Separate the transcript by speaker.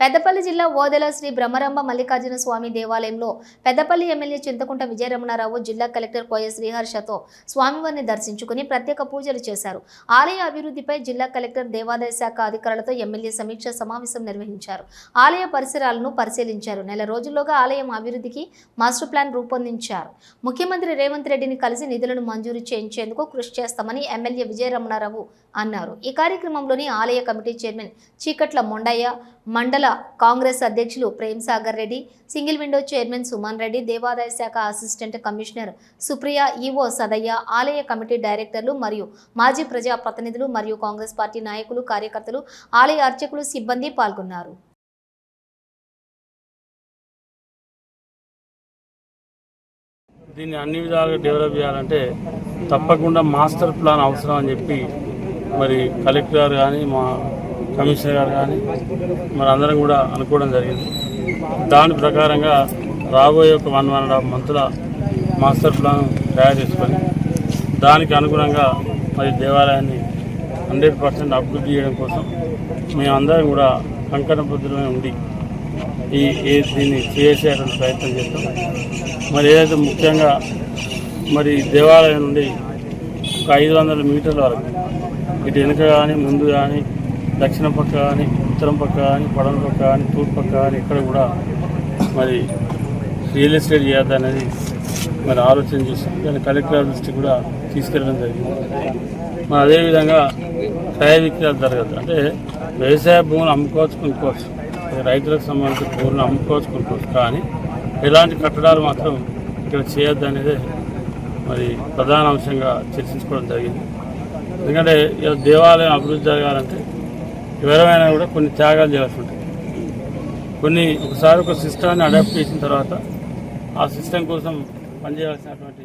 Speaker 1: పెద్దపల్లి జిల్లా ఓదెల శ్రీ బ్రహ్మరంభ మల్లికార్జున స్వామి దేవాలయంలో పెద్దపల్లి ఎమ్మెల్యే చింతకుంట విజయరమణారావు జిల్లా కలెక్టర్ కోయ శ్రీహర్షతో స్వామివారిని దర్శించుకుని ప్రత్యేక పూజలు చేశారు. ఆలయ అభివృద్ధిపై జిల్లా కలెక్టర్ దేవాదాయ శాఖ అధికారులతో ఎమ్మెల్యే సమీక్ష సమావేశం నిర్వహించారు. ఆలయ పరిసరాలను పరిశీలించారు. నెల రోజుల్లోగా ఆలయం అభివృద్ధికి మాస్టర్ ప్లాన్ రూపొందించారు. ముఖ్యమంత్రి రేవంత్ రెడ్డిని కలిసి నిధులను మంజూరు చేయించేందుకు కృషి చేస్తామని ఎమ్మెల్యే విజయరమణారావు అన్నారు. ఈ కార్యక్రమంలోని ఆలయ కమిటీ చైర్మన్ చీకట్ల మొండయ్య మండల కాంగ్రెస్ అధ్యక్షులు Prem Sagar Reddy single window chairman Suman Reddy దేవాదాయ శాఖ assistant commissioner Supriya EO Sadaiah ఆలయ కమిటీ డైరెక్టర్లు మరియు మాజీ ప్రజా ప్రతినిధులు మరియు కాంగ్రెస్ పార్టీ నాయకులు కార్యకర్తలు ఆలయ అర్చకులు సిబ్బంది పాల్గొన్నారు.
Speaker 2: దీన్ని అన్ని విధాలుగా డెవలప్ చేయాలంటే తప్పకుండా మాస్టర్ ప్లాన్ అవసరం అని చెప్పి మరి కలెక్టర్ కానీ మా కమిషనర్ గారు కానీ మరి అందరం కూడా అనుకోవడం జరిగింది. దాని ప్రకారంగా రాబోయే ఒక వన్ వన్ అండ్ హాఫ్ మంత్ల మాస్టర్ ప్లాన్ తయారు చేసుకొని దానికి అనుగుణంగా మరి దేవాలయాన్ని హండ్రెడ్ పర్సెంట్ అభివృద్ధి చేయడం కోసం మేమందరం కూడా కంకణబద్ధులమై ఉండి ఈ ఈ దీన్ని చేసేటువంటి ప్రయత్నం చేస్తాం. మరి ఏదైతే ముఖ్యంగా మరి దేవాలయం నుండి ఒక ఐదు వందల మీటర్ల వరకు ఇటు వెనుక కానీ ముందు కానీ దక్షిణ పక్క కానీ ఉత్తరం పక్క కానీ పడమ పక్క కానీ తూర్పు పక్క కానీ ఇక్కడ కూడా మరి రియల్ ఎస్టేట్ చేయాలనేది మరి ఆలోచన చేస్తాం దాన్ని కలెక్టర్ దృష్టి కూడా తీసుకెళ్ళడం జరిగింది. మరి అదేవిధంగా క్రయ విక్రయాలు జరగదు. అంటే వ్యవసాయ భూములు అమ్ముకోవచ్చు కొనుక్కోవచ్చు. రైతులకు సంబంధించిన భూములు అమ్ముకోవచ్చు కొనుక్కోవచ్చు. కానీ ఎలాంటి కట్టడాలు మాత్రం ఇక్కడ చేయొద్దు అనేది మరి ప్రధాన అంశంగా చర్చించుకోవడం జరిగింది. ఎందుకంటే దేవాలయం అభివృద్ధి జరగాలంటే ఎవరైనా కూడా కొన్ని త్యాగాలు చేయాల్సి ఉంటుంది. కొన్ని ఒకసారి ఒక సిస్టాన్ని అడాప్ట్ చేసిన తర్వాత ఆ సిస్టమ్ కోసం పనిచేయాల్సినటువంటి